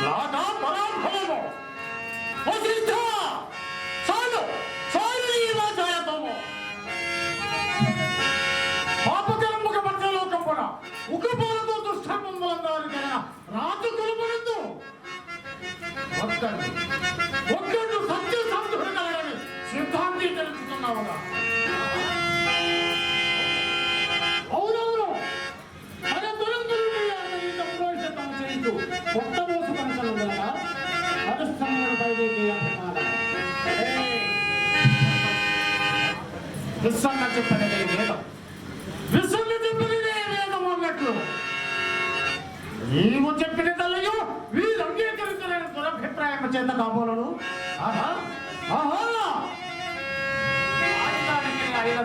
నాటా పరాభవము. వసిష్ఠ! చాలు! చాలు జాయతము పాపకరముఖ మధ్యలోకమున ఉగ్రపాలతో దుష్టమందలందాలు కలిగిన రాజు కులమునందు ఒక్కడు ఒక్కడు సత్య సంతుడు కలగని సిద్ధాంతి తెలుపుతున్నావుగా.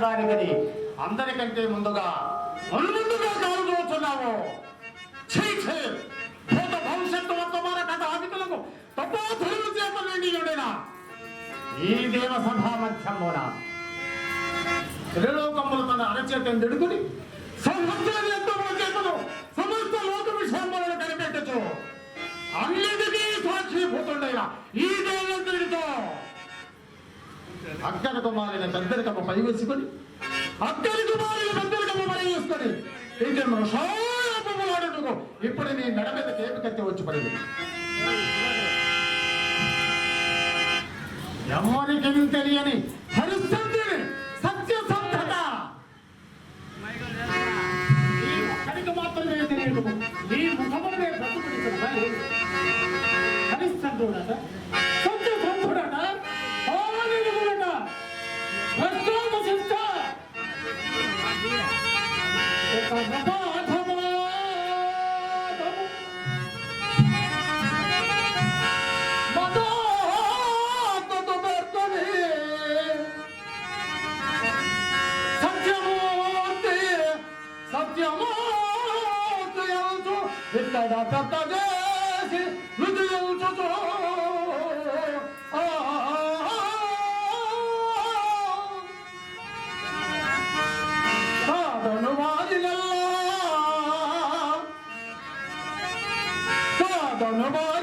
ఆడదానికి అందరికంటే ముందుగా ముందుగా కాలుతున్నావు భూత భవిష్యత్తు వర్తమాన కథ ఆదికులకు తపోధులు చేత నిండియుడిన ఈ దేవసభ మధ్యమున త్రిలోకములు తన అరచేతను దిడుకుని సంవత్సరాలు ఎంతో చేతను సమస్త లోక విషయంలో కనిపెట్టచ్చు అన్నిటికీ సాక్షిభూతుండైన ఈ దేవేంద్రుడితో అక్కడకు మారిన పెద్దరికమ్మ పై వేసుకొని అక్కడికి మారిన పెద్దరికమ్మ పై వేసుకొని ఇది మృషాపములాడుటకు ఇప్పుడు నీ మెడ మీద కేపు కత్తి వచ్చి పడింది. ఎవరికి తెలియని హరిశ్చంద్రుని సత్యసంధత ఈ ఒక్కడికి మాత్రమే తెలియదు. నీ ముఖమునే బ్రతుకుని హరిశ్చంద్రుడట Bye-bye. No more.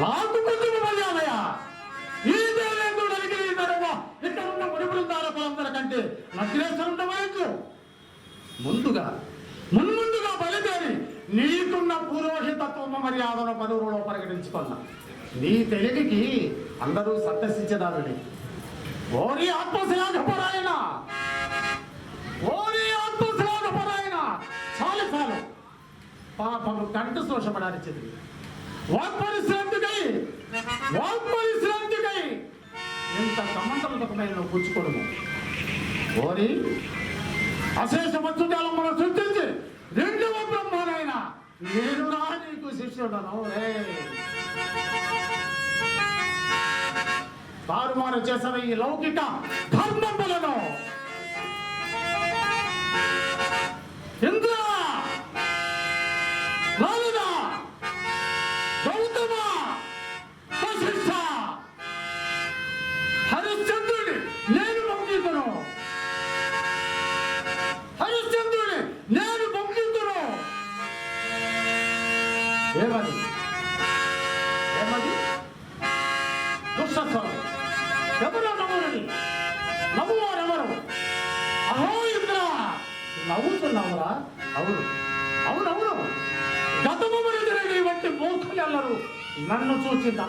నాకు కొంచెం మర్యాదయా ఈ దేవేంద్రుడు అడిగిన ఈ నడవ ఇక్కడ ఉన్న ముడి బృందాల కంటే నగ్రేశ్వరుండ వయసు ముందుగా మున్ముందుగా బయలుదేరి నీకున్న పురోహితత్వ మర్యాదను పదవులో ప్రకటించుకున్నా నీ తెలివికి అందరూ సందర్శించదారుని ఓరి ఆత్మశ్లాఘపరాయణ! ఓరి ఆత్మశ్లాఘపరాయణ! చాలు చాలు. పాపము కంటు శోషపడాలి చెంది వాక్పరిశ్రాంతికై వాక్పరిశ్రాంతికై ఎంత సమంతముఖమైన నువ్వు పుచ్చుకోవడము ఓరి అశేష మత్స్యజాలమును సృష్టించి రెండవ బ్రహ్మనైన నేను రా నీకు శిష్యుడను. రే తారుమారు చేసిన ఈ లౌకిక ధర్మములను ఇంద్ర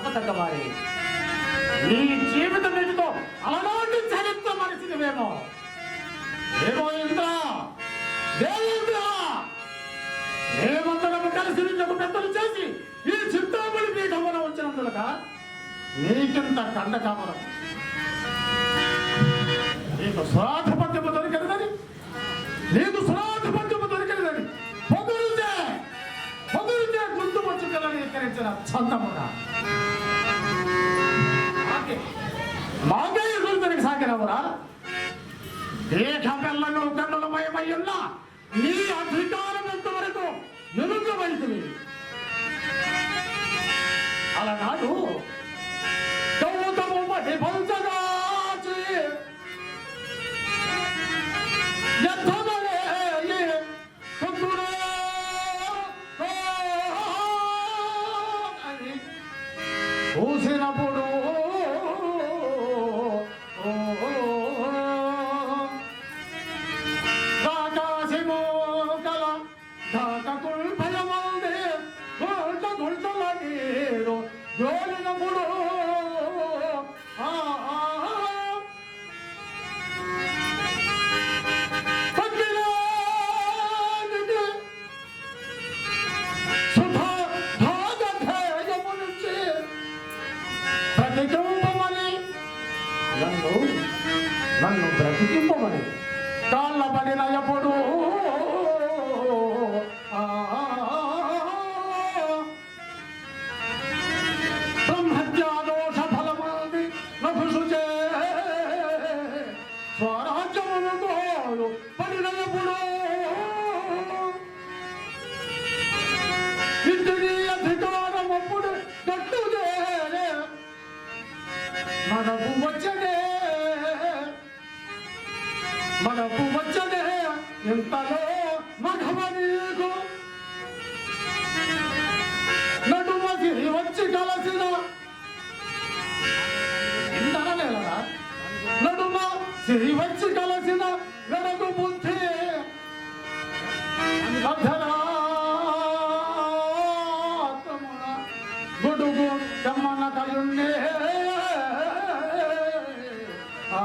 తగ్గ నమ్మదగ్గవారే నీ జీవితం ఎటుతో అలనాటి చరిత్ర మనిషినివేమో ఏమో ఇంద్ర? దేవేంద్ర మేమందరము కలిసి నిన్నకు పెద్దలు చేసి ఈ చిత్తాముడి పీఠమున వచ్చినందులక నీకింత కండకామరం నీకు స్వార్థపత్యము దొరికినదని నీకు స్వార్థపత్యము దొరికినదని పొగురుతే పొగురుతే గుర్తు వచ్చుకలని ఎక్కరించిన చందముగా. యుద్ధమనే కుంకుడే అని పూసినప్పుడు ఆకాశము కల ఘాతకుల్ భయమంది గుంట గుంటల నీరు జోలినప్పుడు మనకు వచ్చనే ఇంతలో మఘమనీకు నడుమకి వచ్చి కలసిన ఇంతనలేదా నడుమ సిరి వచ్చి కలసిన వెనక బుద్ధి గుడుగు కమ్మన కలుండే ఆ,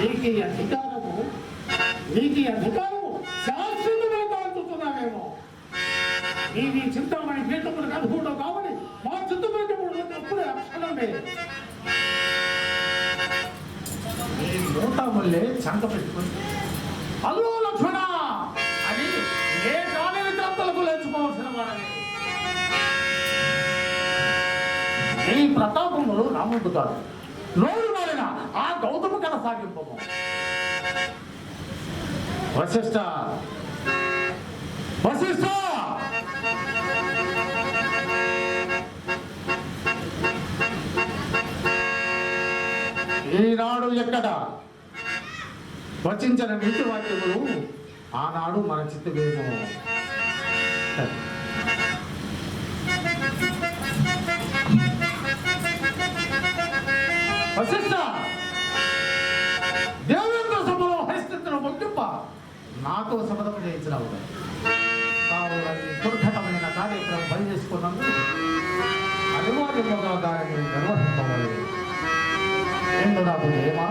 నీకు ఈ అధికారము నీకు ఈ అధికారము శాశ్వతంగా అందుతున్నామేమో నీవి చింతామణి పీఠములకు అనుభూతం కాబట్టి మా చింతపీఠములు అప్పుడే అక్షరమే ఈ మూటముల్లే చంక పెట్టుకుని. అల్లో లక్ష్మణ! అని ఏ కాలేని తంతలకు లేచుకోవాల్సిన వాడని ఈ ప్రతాపములు రాముడు కాదు. నోరు మారిన ఆ గౌతమ కొనసాగింపము వశిష్ట! వశిష్ట! ఈనాడు ఎక్కడ? వచించిన నీతి వాక్యములు ఆనాడు మన చిత్తువేమో వశిష్ట! నాతో శపథం చేయించినావు దుర్ఘటమైన కార్యక్రమం పని చేసుకున్నందుకు అనివార్యముగా దానిని నిర్వహింపవాలి ఎందు నాకు దేవా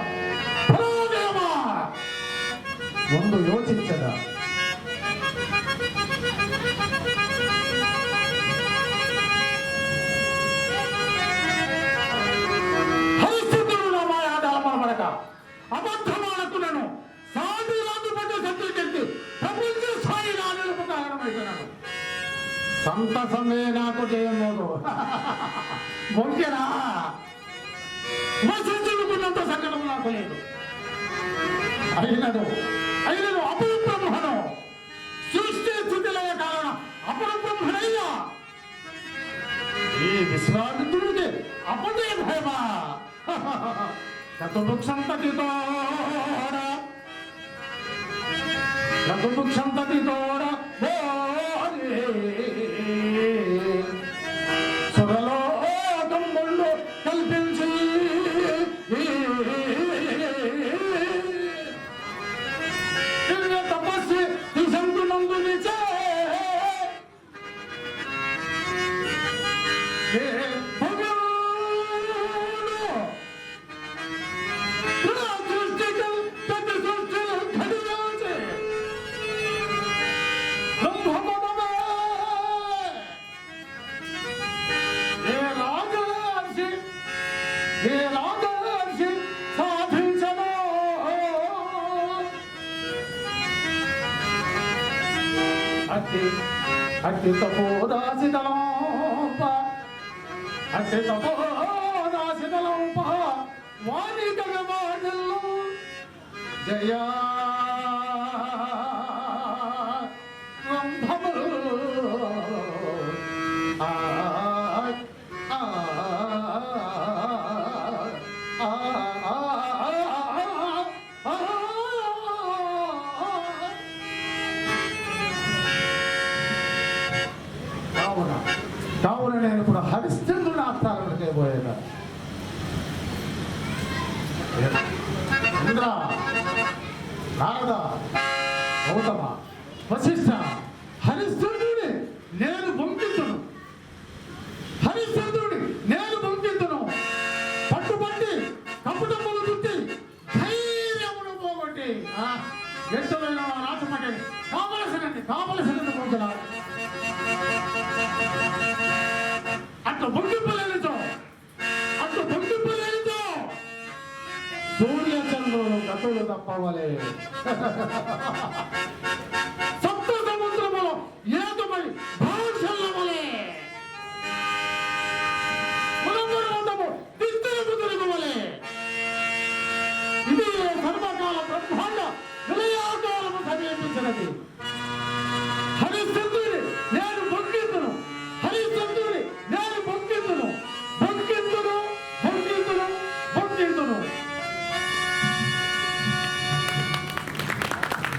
ముందు యోచించదా ಸಂತಸವೇ ನಾಕು ಜಯಮೋದು మొంకెరా వసించుకున్నంత సంకటం నాకు లేదు. అయినను అయినను అప్పుడు బ్రహ్మను సృష్టి స్థుతిలయ కారణ అప్పుడు బ్రహ్మణయ్యా ఈ విశ్వామిత్రుడికి అప్పుడే భయమా? చతుర్ముఖ సంతతితో చతుర్ముఖ సంతతితోడ అర్చిత వాణిక జయా కావున నేను ఇప్పుడు జిల్లాలో రాజమండ్రి కావలసినండి కావలసినంత ప్రజల అట్ల ముందు పిల్లలతో అట్ల ముందు పిల్లలతో సూర్యచంద్రుడు గతుడు తప్పవలే.